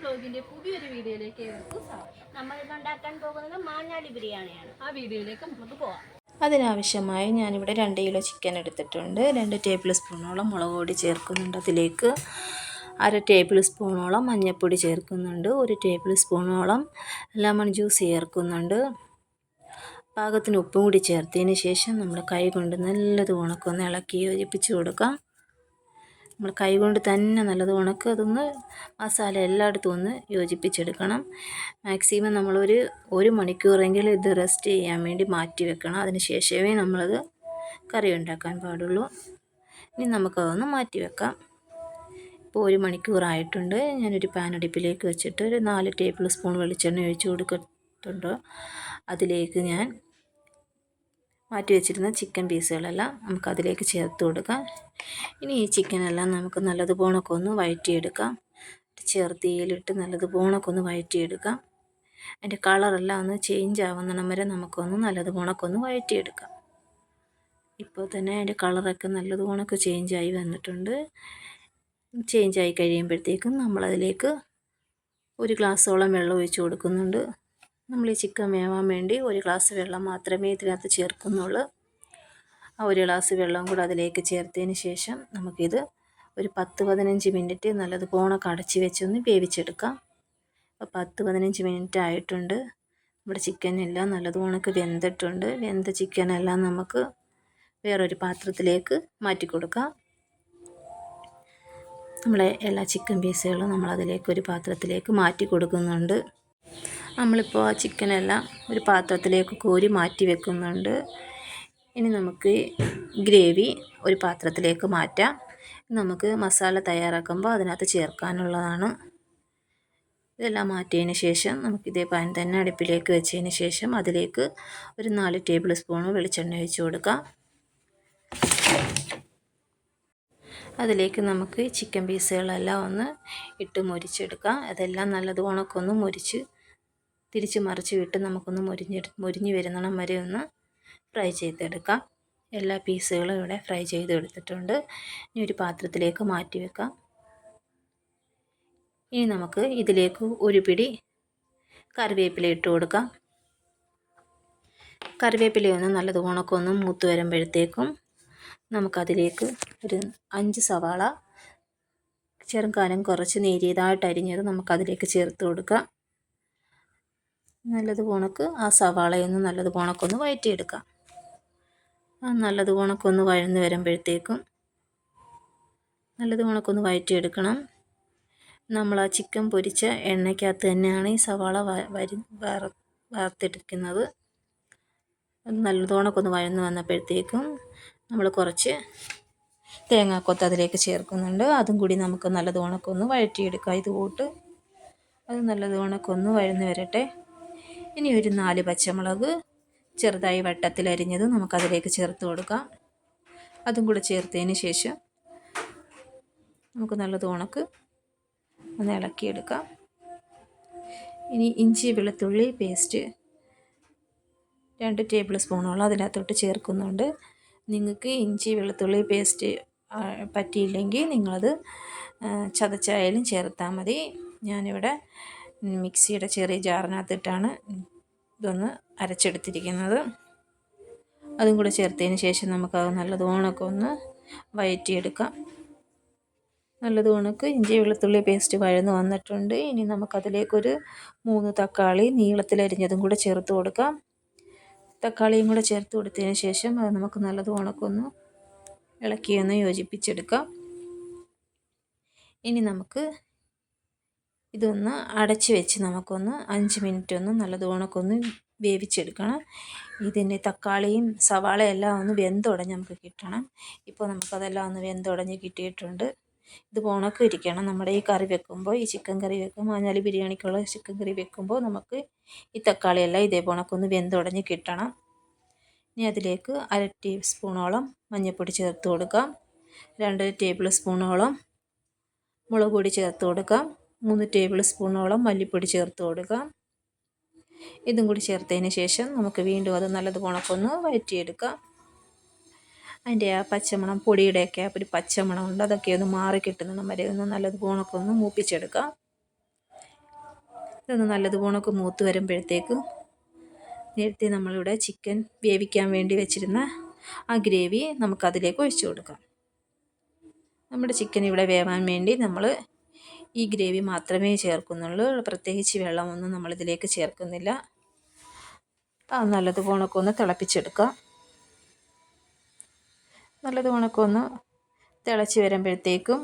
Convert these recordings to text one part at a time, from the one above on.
ബ്ലോഗിന്റെ പുതിയൊരു വീഡിയോയിലേക്ക് ഏവർക്കും സ്വാഗതം. നമ്മൾ ഉണ്ടാക്കാൻ പോകുന്നത് മാഞ്ഞാലി ബിരിയാണിയാണ്. ആ വീഡിയോയിലേക്ക് നമുക്ക് പോവാം. അതിനാവശ്യമായി ഞാനിവിടെ രണ്ട് കിലോ ചിക്കൻ എടുത്തിട്ടുണ്ട്. രണ്ട് ടേബിൾ സ്പൂണോളം മുളക് പൊടി ചേർക്കുന്നുണ്ട് അതിലേക്ക്. അര ടേബിൾ സ്പൂണോളം മഞ്ഞൾപ്പൊടി ചേർക്കുന്നുണ്ട്. ഒരു ടേബിൾ സ്പൂണോളം ലെമൺ ജ്യൂസ് ചേർക്കുന്നുണ്ട്. പാകത്തിന് ഉപ്പും കൂടി ചേർത്തതിന് ശേഷം നമ്മൾ കൈ കൊണ്ട് നല്ലത് ഉണക്കൊന്ന് ഇളക്കി യോജിപ്പിച്ച് കൊടുക്കാം. നമ്മൾ കൈകൊണ്ട് തന്നെ നല്ലത് ഉണക്ക് അതൊന്ന് മസാല എല്ലായിടത്തും ഒന്ന് യോജിപ്പിച്ചെടുക്കണം. മാക്സിമം നമ്മളൊരു ഒരു മണിക്കൂറെങ്കിലും ഇത് റെസ്റ്റ് ചെയ്യാൻ വേണ്ടി മാറ്റി വെക്കണം. അതിന് ശേഷമേ നമ്മളത് കറി ഉണ്ടാക്കാൻ പാടുള്ളൂ. ഇനി നമുക്കതൊന്ന് മാറ്റി വെക്കാം. ഇപ്പോൾ ഒരു മണിക്കൂറായിട്ടുണ്ട് ഞാനൊരു പാൻ അടുപ്പിലേക്ക് വെച്ചിട്ട് ഒരു നാല് ടേബിൾ സ്പൂൺ വെളിച്ചെണ്ണ ഒഴിച്ച് കൊടുക്കുന്നുണ്ട് അതിലേക്ക് ഞാൻ മാറ്റി വെച്ചിരുന്ന ചിക്കൻ പീസുകളെല്ലാം നമുക്ക് അതിലേക്ക് ചേർത്ത് കൊടുക്കാം. ഇനി ഈ ചിക്കനെല്ലാം നമുക്ക് നല്ലത് പോണൊക്കെ ഒന്ന് വഴറ്റിയെടുക്കാം. ചേർത്തിയിലിട്ട് നല്ലത് പോണൊക്കെ ഒന്ന് വഴറ്റിയെടുക്കാം. അതിന്റെ കളറെല്ലാം ഒന്ന് ചേഞ്ച് ആവുന്നിടം വരെ നമുക്കൊന്ന് നല്ലത് പോണൊക്കെ ഒന്ന് വഴറ്റിയെടുക്കാം. ഇപ്പോൾ തന്നെ അതിന്റെ കളറൊക്കെ നല്ലത് പോണൊക്കെ ചേഞ്ചായി വന്നിട്ടുണ്ട്. ചേഞ്ചായി കഴിയുമ്പോഴത്തേക്കും നമ്മളതിലേക്ക് ഒരു ഗ്ലാസ്സോളം വെള്ളം ഒഴിച്ച് കൊടുക്കുന്നുണ്ട്. നമ്മൾ ഈ ചിക്കൻ വേവാൻ വേണ്ടി ഒരു ഗ്ലാസ് വെള്ളം മാത്രമേ ഇതിനകത്ത് ചേർക്കുന്നുള്ളൂ. ആ ഒരു ഗ്ലാസ് വെള്ളം കൂടെ അതിലേക്ക് ചേർത്തതിന് ശേഷം നമുക്കിത് ഒരു പത്ത് പതിനഞ്ച് മിനിറ്റ് നല്ലത് പോണൊക്കെ അടച്ച് വെച്ചൊന്ന് വേവിച്ചെടുക്കാം. അപ്പോൾ പത്ത് പതിനഞ്ച് മിനിറ്റ് ആയിട്ടുണ്ട്. നമ്മുടെ ചിക്കനെല്ലാം നല്ലത് പോണക്ക് വെന്തിട്ടുണ്ട്. വെന്ത ചിക്കൻ എല്ലാം നമുക്ക് വേറൊരു പാത്രത്തിലേക്ക് മാറ്റി കൊടുക്കാം. നമ്മളെ എല്ലാ ചിക്കൻ പീസുകളും നമ്മളതിലേക്ക് ഒരു പാത്രത്തിലേക്ക് മാറ്റി കൊടുക്കുന്നുണ്ട്. നമ്മളിപ്പോൾ ആ ചിക്കനെല്ലാം ഒരു പാത്രത്തിലേക്ക് കോരി മാറ്റി വെക്കുന്നുണ്ട്. ഇനി നമുക്ക് ഗ്രേവി ഒരു പാത്രത്തിലേക്ക് മാറ്റാം. നമുക്ക് മസാല തയ്യാറാക്കുമ്പോൾ അതിനകത്ത് ചേർക്കാനുള്ളതാണ്. ഇതെല്ലാം മാറ്റിയതിന് ശേഷം നമുക്കിതേ പാൻ തന്നെ അടുപ്പിലേക്ക് വെച്ചതിന് ശേഷം അതിലേക്ക് ഒരു നാല് ടേബിൾ സ്പൂൺ വെളിച്ചെണ്ണ ഒഴിച്ച് കൊടുക്കാം. അതിലേക്ക് നമുക്ക് ചിക്കൻ പീസുകളെല്ലാം ഒന്ന് ഇട്ട് മുരിച്ചെടുക്കാം. അതെല്ലാം നല്ലത് ഉണക്കൊന്ന് മുരിച്ച് തിരിച്ച് മറിച്ച് വിട്ട് നമുക്കൊന്ന് മുരിഞ്ഞെടു മുരിഞ്ഞ് വരുന്നണം വരെ ഒന്ന് ഫ്രൈ ചെയ്തെടുക്കാം. എല്ലാ പീസുകളും ഇവിടെ ഫ്രൈ ചെയ്തെടുത്തിട്ടുണ്ട് ഇനി ഒരു പാത്രത്തിലേക്ക് മാറ്റി വെക്കാം. ഇനി നമുക്ക് ഇതിലേക്ക് ഒരു പിടി കറിവേപ്പില ഇട്ട് കൊടുക്കാം. കറിവേപ്പില ഒന്ന് നല്ലത് ഉണക്കൊന്ന് മൂത്ത് വരുമ്പോഴത്തേക്കും നമുക്കതിലേക്ക് ഒരു അഞ്ച് സവാള ചെറുകാലം കുറച്ച് നേരിയതായിട്ട് അരിഞ്ഞത് നമുക്കതിലേക്ക് ചേർത്ത് കൊടുക്കാം. നല്ലത് പോണക്ക് ആ സവാളയൊന്ന് നല്ലത് പോണക്കൊന്ന് വഴറ്റിയെടുക്കാം ആ നല്ലത് പോണക്കൊന്ന് വഴന്ന് വരുമ്പോഴത്തേക്കും നല്ലത് പോണക്കൊന്ന് വഴറ്റിയെടുക്കണം നമ്മൾ ആ ചിക്കൻ പൊരിച്ച എണ്ണയ്ക്കകത്ത് തന്നെയാണ് ഈ സവാള വരി വറുത്തെടുക്കുന്നത്. നല്ലതോണക്കൊന്ന് വഴന്ന് വന്നപ്പോഴത്തേക്കും നമ്മൾ കുറച്ച് തേങ്ങാക്കൊത്ത് അതിലേക്ക് ചേർക്കുന്നുണ്ട്. അതും കൂടി നമുക്ക് നല്ലത് ഉണക്കൊന്ന് വഴറ്റിയെടുക്കാം. ഇത് കൂട്ട്. അത് നല്ലത് ഉണക്കൊന്ന് വഴന്ന് വരട്ടെ. ഇനി ഒരു നാല് പച്ചമുളക് ചെറുതായി വട്ടത്തിൽ വട്ടത്തിലരിഞ്ഞത് നമുക്കതിലേക്ക് ചേർത്ത് കൊടുക്കാം. അതും കൂടെ ചേർത്തതിന് ശേഷം നമുക്ക് നല്ലത് ഉണക്ക് ഒന്ന് ഇളക്കിയെടുക്കാം. ഇനി ഇഞ്ചി വെളുത്തുള്ളി പേസ്റ്റ് രണ്ട് ടേബിൾ സ്പൂണോളം അതിനകത്തോട്ട് ചേർക്കുന്നുണ്ട്. നിങ്ങൾക്ക് ഇഞ്ചി വെളുത്തുള്ളി പേസ്റ്റ് പറ്റിയില്ലെങ്കിൽ നിങ്ങളത് ചതച്ചായാലും ചേർത്താൽ മതി. ഞാനിവിടെ മിക്സിയുടെ ചെറിയ ജാറിനകത്തിട്ടാണ് ഇതൊന്ന് അരച്ചെടുത്തിരിക്കുന്നത്. അതും കൂടെ ചേർത്തതിന് ശേഷം നമുക്കത് നല്ലതുണക്കം ഒന്ന് വയറ്റിയെടുക്കാം. നല്ലതുപോണക്ക് ഇഞ്ചി വെളുത്തുള്ളി പേസ്റ്റ് വഴന്ന് വന്നിട്ടുണ്ട്. ഇനി നമുക്കതിലേക്കൊരു മൂന്ന് തക്കാളി നീളത്തിലരിഞ്ഞതും കൂടെ ചേർത്ത് കൊടുക്കാം. തക്കാളിയും കൂടെ ചേർത്ത് കൊടുത്തതിന് ശേഷം അത് നമുക്ക് നല്ലത് ഉണക്കൊന്ന് ഇളക്കിയൊന്ന് യോജിപ്പിച്ചെടുക്കാം. ഇനി നമുക്ക് ഇതൊന്ന് അടച്ച് വെച്ച് നമുക്കൊന്ന് അഞ്ച് മിനിറ്റ് ഒന്ന് നല്ലത് ഉണക്കൊന്ന് വേവിച്ചെടുക്കണം. ഇതിന്റെ തക്കാളിയും സവാളയും എല്ലാം ഒന്ന് വെന്തുടഞ്ഞ് നമുക്ക് കിട്ടണം. ഇപ്പോൾ നമുക്കതെല്ലാം ഒന്ന് വെന്തുടഞ്ഞ് കിട്ടിയിട്ടുണ്ട്. ഇത് ഉണക്കം ഇരിക്കണം നമ്മുടെ ഈ കറി വെക്കുമ്പോൾ ഈ ചിക്കൻ കറി വെക്കുമ്പോൾ മഞ്ഞാലി ബിരിയാണിക്കുള്ള ചിക്കൻ കറി വെക്കുമ്പോൾ നമുക്ക് ഈ തക്കാളിയെല്ലാം ഇതേ ഉണക്കൊന്ന് വെന്തുടഞ്ഞ് കിട്ടണം. ഇനി അതിലേക്ക് അര ടീസ്പൂണോളം മഞ്ഞൾപ്പൊടി ചേർത്ത് കൊടുക്കാം. രണ്ട് ടേബിൾ സ്പൂണോളം മുളക് പൊടി ചേർത്ത് കൊടുക്കാം. മൂന്ന് ടേബിൾ സ്പൂണോളം മല്ലിപ്പൊടി ചേർത്ത് കൊടുക്കാം ഇതും കൂടി ചേർത്തതിന് ശേഷം നമുക്ക് വീണ്ടും അത് നല്ലത് ഉണക്കൊന്ന് വഴറ്റിയെടുക്കാം. അതിന്റെ ആ പച്ചമണം പൊടിയുടെയൊക്കെ ഒരു പച്ചമണം ഉണ്ട് അതൊക്കെ ഒന്ന് മാറി കിട്ടുന്ന വരെ ഒന്ന് നല്ലത് ഉണക്കൊന്ന് മൂപ്പിച്ചെടുക്കാം. ഇതൊന്ന് നല്ലതുപോണൊക്കെ മൂത്ത് വരുമ്പോഴത്തേക്കും നേരത്തെ നമ്മളിവിടെ ചിക്കൻ വേവിക്കാൻ വേണ്ടി വെച്ചിരുന്ന ആ ഗ്രേവി നമുക്കതിലേക്ക് ഒഴിച്ചു കൊടുക്കാം. നമ്മുടെ ചിക്കൻ ഇവിടെ വേവാൻ വേണ്ടി നമ്മൾ ഈ ഗ്രേവി മാത്രമേ ചേർക്കുന്നുള്ളൂ. പ്രത്യേകിച്ച് വെള്ളമൊന്നും നമ്മളിതിലേക്ക് ചേർക്കുന്നില്ല. അത് നല്ലതുപോണൊക്കെ ഒന്ന് തിളപ്പിച്ചെടുക്കാം. നല്ലതുപോണൊക്കെ ഒന്ന് തിളച്ച് വരുമ്പോഴത്തേക്കും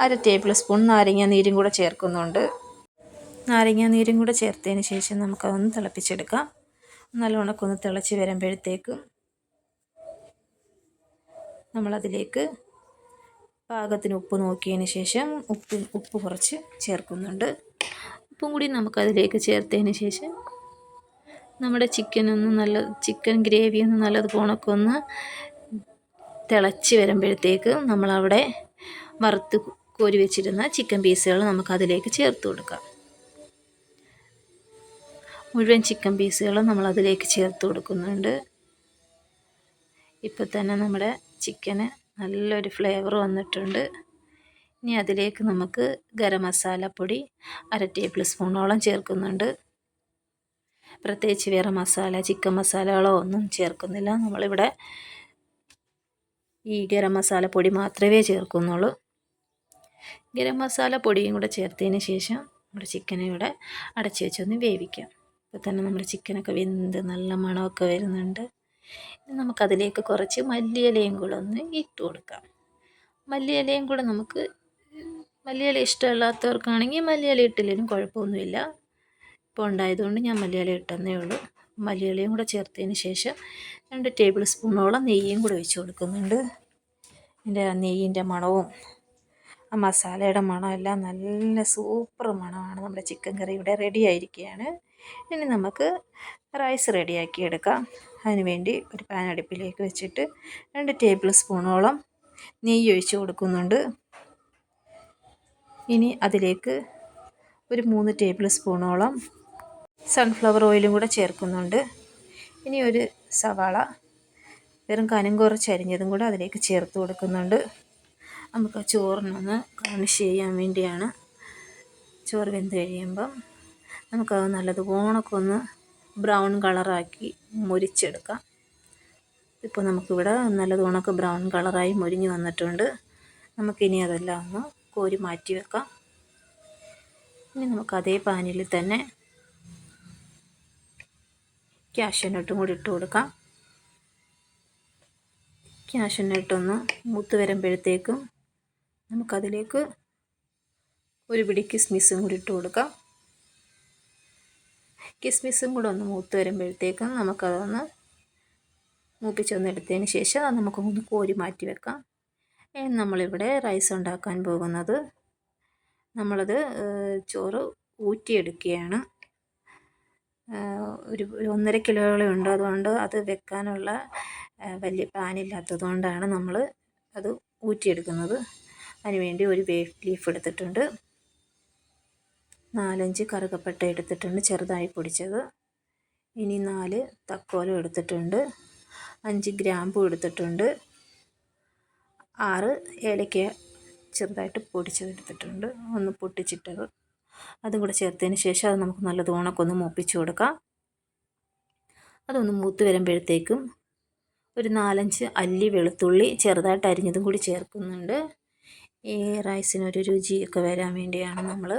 അര ടേബിൾ സ്പൂൺ നാരങ്ങ നീരും കൂടെ ചേർക്കുന്നുണ്ട്. നാരങ്ങ നീരും കൂടെ ചേർത്തതിന് ശേഷം നമുക്കതൊന്ന് തിളപ്പിച്ചെടുക്കാം. നല്ലോണം ഒന്ന് തിളച്ച് വരുമ്പോഴത്തേക്കും നമ്മളതിലേക്ക് പാകത്തിന് ഉപ്പ് നോക്കിയതിന് ശേഷം ഉപ്പ് ഉപ്പ് കുറച്ച് ചേർക്കുന്നുണ്ട്. ഉപ്പും കൂടി നമുക്കതിലേക്ക് ചേർത്തതിന് ശേഷം നമ്മുടെ ചിക്കൻ ഒന്ന് നല്ല ചിക്കൻ ഗ്രേവി ഒന്ന് നല്ലതുപോണൊക്കെ ഒന്ന് തിളച്ച് വരുമ്പോഴത്തേക്ക് നമ്മളവിടെ വറുത്ത് കോരി വെച്ചിരുന്ന ചിക്കൻ പീസുകൾ നമുക്കതിലേക്ക് ചേർത്ത് കൊടുക്കാം. മുഴുവൻ ചിക്കൻ പീസുകളും നമ്മളതിലേക്ക് ചേർത്ത് കൊടുക്കുന്നുണ്ട്. ഇപ്പോൾ തന്നെ നമ്മുടെ ചിക്കന് നല്ലൊരു ഫ്ലേവർ വന്നിട്ടുണ്ട്. ഇനി അതിലേക്ക് നമുക്ക് ഗരം മസാലപ്പൊടി അര ടേബിൾ സ്പൂണോളം ചേർക്കുന്നുണ്ട്. പ്രത്യേകിച്ച് വേറെ മസാല ചിക്കൻ മസാലകളോ ഒന്നും ചേർക്കുന്നില്ല. നമ്മളിവിടെ ഈ ഗരം മസാല പൊടി മാത്രമേ ചേർക്കുന്നുള്ളൂ. ഗരം മസാല പൊടിയും കൂടെ ചേർത്തതിന് ശേഷം നമ്മുടെ ചിക്കനെ ഇവിടെ അടച്ചു വെച്ചൊന്ന് വേവിക്കാം. അപ്പോൾ തന്നെ നമ്മുടെ ചിക്കനൊക്കെ വെന്ത് നല്ല മണമൊക്കെ വരുന്നുണ്ട്. ഇനി നമുക്കതിലേക്ക് കുറച്ച് മല്ലിയിലയും കൂടെ ഒന്ന് ഇട്ട് കൊടുക്കാം. മല്ലിയിലയും കൂടെ നമുക്ക് മല്ലിയില ഇഷ്ടമില്ലാത്തവർക്കാണെങ്കിൽ മല്ലിയില ഇട്ടില്ലെങ്കിലും കുഴപ്പമൊന്നുമില്ല. ഇപ്പോൾ ഉണ്ടായതുകൊണ്ട് ഞാൻ മല്ലിയില ഇട്ടെന്നേ ഉള്ളൂ. മല്ലിയിലയും കൂടെ ചേർത്തതിന് ശേഷം രണ്ട് ടേബിൾ സ്പൂണോളം നെയ്യും കൂടെ വെച്ച് കൊടുക്കുന്നുണ്ട്. എന്റെ ആ നെയ്യിന്റെ മണവും ആ മസാലയുടെ മണമെല്ലാം നല്ല സൂപ്പർ മണമാണ്. നമ്മുടെ ചിക്കൻ കറി ഇവിടെ റെഡി ആയിരിക്കുകയാണ്. ഇനി നമുക്ക് റൈസ് റെഡിയാക്കി എടുക്കാം. അതിന് വേണ്ടി ഒരു പാൻ അടുപ്പിലേക്ക് വെച്ചിട്ട് രണ്ട് ടേബിൾ സ്പൂണോളം നെയ്യ് ഒഴിച്ച് കൊടുക്കുന്നുണ്ട്. ഇനി അതിലേക്ക് ഒരു മൂന്ന് ടേബിൾ സ്പൂണോളം സൺഫ്ലവർ ഓയിലും കൂടെ ചേർക്കുന്നുണ്ട്. ഇനി ഒരു സവാള വെറും കനം കുറച്ച് അരിഞ്ഞതും കൂടെ അതിലേക്ക് ചേർത്ത് കൊടുക്കുന്നുണ്ട്. നമുക്ക് ചോറിനൊന്ന് ഗാർണിഷ് ചെയ്യാൻ വേണ്ടിയാണ്. ചോറ് വെന്ത് കഴിയുമ്പം നമുക്കത് നല്ലതുപോണൊക്കെ ഒന്ന് ബ്രൗൺ കളറാക്കി മുരിച്ചെടുക്കാം. ഇപ്പോൾ നമുക്കിവിടെ നല്ലതുപോണൊക്കെ ബ്രൗൺ കളറായി മുരിഞ്ഞ് വന്നിട്ടുണ്ട്. നമുക്കിനി അതെല്ലാം ഒന്ന് കോരി മാറ്റി വെക്കാം. ഇനി നമുക്ക് അതേ പാനിൽ തന്നെ ക്യാഷ്യനട്ടും കൂടി ഇട്ട് കൊടുക്കാം. ക്യാഷ്യനട്ടൊന്ന് മൂത്ത് വരുമ്പോഴത്തേക്കും നമുക്കതിലേക്ക് ഒരു പിടി കിസ്മിസും കൂടി ഇട്ട് കൊടുക്കാം. കിസ്മിസും കൂടെ ഒന്ന് മൂത്ത് വരുമ്പോഴത്തേക്കും നമുക്കതൊന്ന് മൂപ്പിച്ചൊന്നെടുത്തതിന് ശേഷം അത് നമുക്കൊന്ന് കോരി മാറ്റി വെക്കാം. നമ്മളിവിടെ റൈസ് ഉണ്ടാക്കാൻ പോകുന്നത് നമ്മളത് ചോറ് ഊറ്റിയെടുക്കുകയാണ്. ഒരു ഒന്നര കിലോയോളം ഉണ്ട്. അതുകൊണ്ട് അത് വെക്കാനുള്ള വലിയ പാനില്ലാത്തത് കൊണ്ടാണ് നമ്മൾ അത് ഊറ്റിയെടുക്കുന്നത്. അതിനുവേണ്ടി ഒരു വേഫ് ലീഫ് എടുത്തിട്ടുണ്ട്. നാലഞ്ച് കറുകപ്പട്ട എടുത്തിട്ടുണ്ട് ചെറുതായി പൊടിച്ചത്. ഇനി നാല് തക്കോലം എടുത്തിട്ടുണ്ട്. അഞ്ച് ഗ്രാമ്പു എടുത്തിട്ടുണ്ട്. ആറ് ഏലക്ക ചെറുതായിട്ട് പൊടിച്ചത് എടുത്തിട്ടുണ്ട്. ഒന്ന് പൊട്ടിച്ചിട്ടത്. അതും കൂടെ ചേർത്തതിന് ശേഷം അത് നമുക്ക് നല്ലതുപോണൊക്കെ ഒന്ന് മൂപ്പിച്ച് കൊടുക്കാം. അതൊന്ന് മൂത്ത് വരുമ്പോഴത്തേക്കും ഒരു നാലഞ്ച് അല്ലി വെളുത്തുള്ളി ചെറുതായിട്ട് അരിഞ്ഞതും കൂടി ചേർക്കുന്നുണ്ട്. ഈ റൈസിനൊരു രുചിയൊക്കെ വരാൻ വേണ്ടിയാണ് നമ്മൾ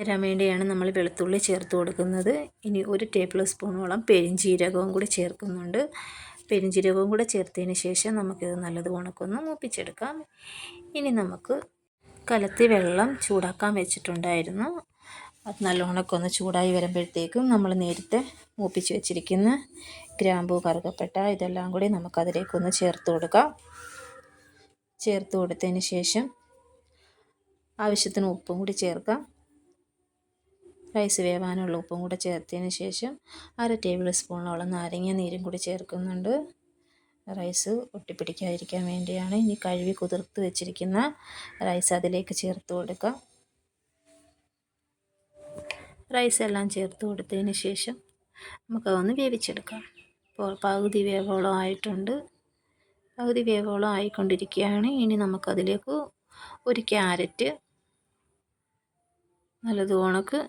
വരാൻ വേണ്ടിയാണ് നമ്മൾ വെളുത്തുള്ളി ചേർത്ത് കൊടുക്കുന്നത്. ഇനി ഒരു ടേബിൾ സ്പൂണോളം പെരിഞ്ചീരകവും കൂടി ചേർക്കുന്നുണ്ട്. പെരിഞ്ചീരകവും കൂടെ ചേർത്തതിന് ശേഷം നമുക്കിത് നല്ലത് ഉണക്കൊന്ന് മൂപ്പിച്ചെടുക്കാം. ഇനി നമുക്ക് കലത്തി വെള്ളം ചൂടാക്കാൻ വെച്ചിട്ടുണ്ടായിരുന്നു. അത് നല്ലോണമൊക്കെ ഒന്ന് ചൂടായി വരുമ്പോഴത്തേക്കും നമ്മൾ നേരത്തെ മൂപ്പിച്ച് വെച്ചിരിക്കുന്ന ഗ്രാമ്പൂ കറുകപ്പെട്ട ഇതെല്ലാം കൂടി നമുക്കതിലേക്കൊന്ന് ചേർത്ത് കൊടുക്കാം. ചേർത്ത് കൊടുത്തതിന് ശേഷം ആവശ്യത്തിന് ഉപ്പും കൂടി ചേർക്കാം. റൈസ് വേവാനുള്ള ഉപ്പും കൂടെ ചേർത്തതിന് ശേഷം അര ടേബിൾ സ്പൂണോളം നാരങ്ങ നീരും കൂടി ചേർക്കുന്നുണ്ട്. റൈസ് ഒട്ടിപ്പിടിക്കാതിരിക്കാൻ വേണ്ടിയാണ് ഇനി കഴുകി കുതിർത്ത് വെച്ചിരിക്കുന്ന റൈസ് അതിലേക്ക് ചേർത്ത് കൊടുക്കാം റൈസ് എല്ലാം ചേർത്ത് കൊടുത്തതിന് ശേഷം നമുക്ക് അതൊന്ന് വേവിച്ചെടുക്കാം. ഇപ്പോൾ പകുതി വേവോളം ആയിട്ടുണ്ട്. പകുതി വേവോളം ആയിക്കൊണ്ടിരിക്കുകയാണ്. ഇനി നമുക്കതിലേക്ക് ഒരു ക്യാരറ്റ് നല്ലത് ഉണക്ക്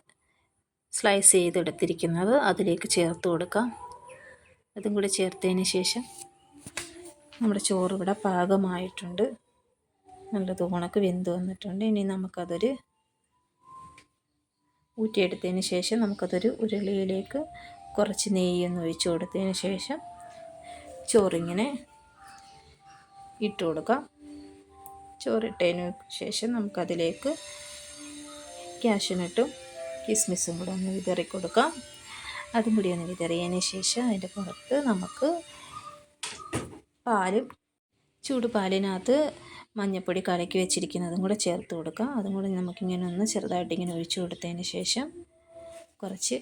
സ്ലൈസ് ചെയ്തെടുത്തിരിക്കുന്നത് അതിലേക്ക് ചേർത്ത് കൊടുക്കാം. അതും കൂടി ചേർത്തതിന് ശേഷം നമ്മുടെ ചോറ് ഇവിടെ പാകമായിട്ടുണ്ട്. നല്ല ഉണക്ക് വെന്ത് വന്നിട്ടുണ്ട്. ഇനി നമുക്കതൊരു ഊറ്റിയെടുത്തതിന് ശേഷം നമുക്കതൊരു ഉരുളിയിലേക്ക് കുറച്ച് നെയ്യൊന്ന് ഒഴിച്ചു കൊടുത്തതിന് ശേഷം ചോറിങ്ങനെ ഇട്ട് കൊടുക്കാം. ചോറിട്ടതിന് ശേഷം നമുക്കതിലേക്ക് ക്യാഷ്യൂനട്ടും കിസ്മിസും കൂടെ ഒന്ന് വിതറി കൊടുക്കാം. അതും കൂടി ഒന്ന് വിതറിയതിന് ശേഷം അതിന്റെ പുറത്ത് നമുക്ക് പാലും ചൂട് പാലിനകത്ത് മഞ്ഞൾപ്പൊടി കലക്കി വെച്ചിരിക്കുന്നതും കൂടെ ചേർത്ത് കൊടുക്കാം. അതും കൂടി നമുക്കിങ്ങനെ ഒന്ന് ചെറുതായിട്ട് ഇങ്ങനെ ഒഴിച്ചു കൊടുത്തതിന് ശേഷം കുറച്ച്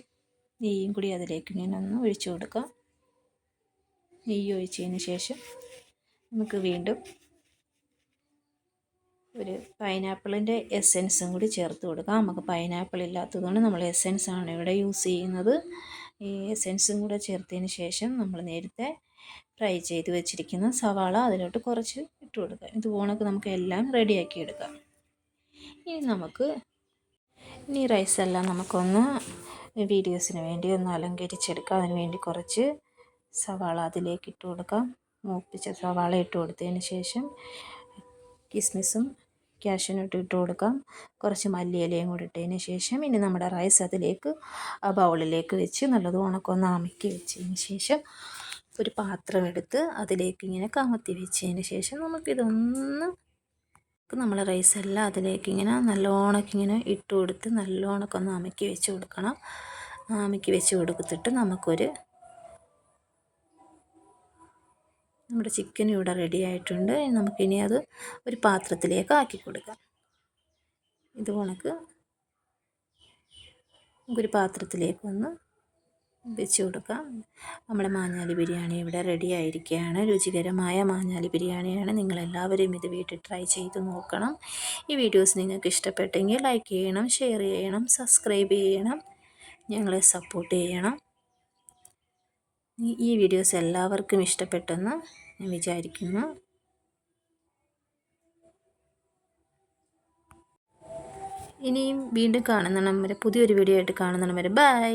നെയ്യും കൂടി അതിലേക്ക് ഇങ്ങനെ ഒന്ന് ഒഴിച്ചു കൊടുക്കാം. നെയ്യ് ഒഴിച്ചതിന് ശേഷം നമുക്ക് വീണ്ടും ഒരു പൈനാപ്പിളിന്റെ എസെൻസും കൂടി ചേർത്ത് കൊടുക്കാം. നമുക്ക് പൈനാപ്പിൾ ഇല്ലാത്തതുകൊണ്ട് നമ്മൾ എസെൻസ് ആണ് ഇവിടെ യൂസ് ചെയ്യുന്നത്. ഈ എസെൻസും കൂടെ ചേർത്തതിന് ശേഷം നമ്മൾ നേരത്തെ ഫ്രൈ ചെയ്ത് വെച്ചിരിക്കുന്ന സവാള അതിലോട്ട് കുറച്ച് ഇട്ട് കൊടുക്കാം. ഇത് പോണക്ക് നമുക്ക് എല്ലാം റെഡിയാക്കി എടുക്കാം. ഇനി നമുക്ക് ഇനി റൈസ് എല്ലാം നമുക്കൊന്ന് വീഡിയോസിന് വേണ്ടി ഒന്ന് അലങ്കരിച്ചെടുക്കാം. അതിന് വേണ്ടി കുറച്ച് സവാള അതിലേക്ക് ഇട്ട് കൊടുക്കാം. മൂപ്പിച്ച സവാള ഇട്ട് കൊടുത്തതിന് ശേഷം കിസ്മിസും ക്യാഷ്യൂനട്ട് ഇട്ട് കൊടുക്കാം. കുറച്ച് മല്ലിയിലയും കൂടി ഇട്ടതിന് ശേഷം ഇനി നമ്മുടെ റൈസ് അതിലേക്ക് ബൗളിലേക്ക് വെച്ച് നല്ലത് ഉണക്കൊന്ന് അമക്കി വെച്ചതിന് ശേഷം ഒരു പാത്രം എടുത്ത് അതിലേക്ക് ഇങ്ങനെ കമത്തി വെച്ചതിന് ശേഷം നമുക്കിതൊന്ന് നമ്മൾ റൈസ് എല്ലാം അതിലേക്ക് ഇങ്ങനെ നല്ലോണമൊക്കെ ഇങ്ങനെ ഇട്ട് കൊടുത്ത് നല്ലോണമൊക്കെ ഒന്ന് അമക്കി വെച്ച് കൊടുക്കണം. അമക്കി വെച്ച് കൊടുത്തിട്ട് നമുക്കൊരു നമ്മുടെ ചിക്കൻ ഇവിടെ റെഡി ആയിട്ടുണ്ട്. നമുക്കിനി അത് ഒരു പാത്രത്തിലേക്ക് ആക്കി കൊടുക്കാം. ഇത് കണക്ക് നമുക്കൊരു പാത്രത്തിലേക്ക് ഒന്ന് വെച്ച് കൊടുക്കാം. നമ്മുടെ മാഞ്ഞാലി ബിരിയാണി ഇവിടെ റെഡി ആയിരിക്കുകയാണ്. രുചികരമായ മാഞ്ഞാലി ബിരിയാണിയാണ്. നിങ്ങളെല്ലാവരും ഇത് വീട്ടിൽ ട്രൈ ചെയ്ത് നോക്കണം. ഈ വീഡിയോസ് നിങ്ങൾക്ക് ഇഷ്ടപ്പെട്ടെങ്കിൽ ലൈക്ക് ചെയ്യണം ഷെയർ ചെയ്യണം സബ്സ്ക്രൈബ് ചെയ്യണം. ഞങ്ങളെ സപ്പോർട്ട് ചെയ്യണം. ഈ വീഡിയോസ് എല്ലാവർക്കും ഇഷ്ടപ്പെട്ടെന്ന് ഞാൻ വിചാരിക്കുന്നു. ഇനിയും വീണ്ടും കാണുന്നണം വരെ പുതിയൊരു വീഡിയോ ആയിട്ട് കാണുന്നണം വരെ. ബൈ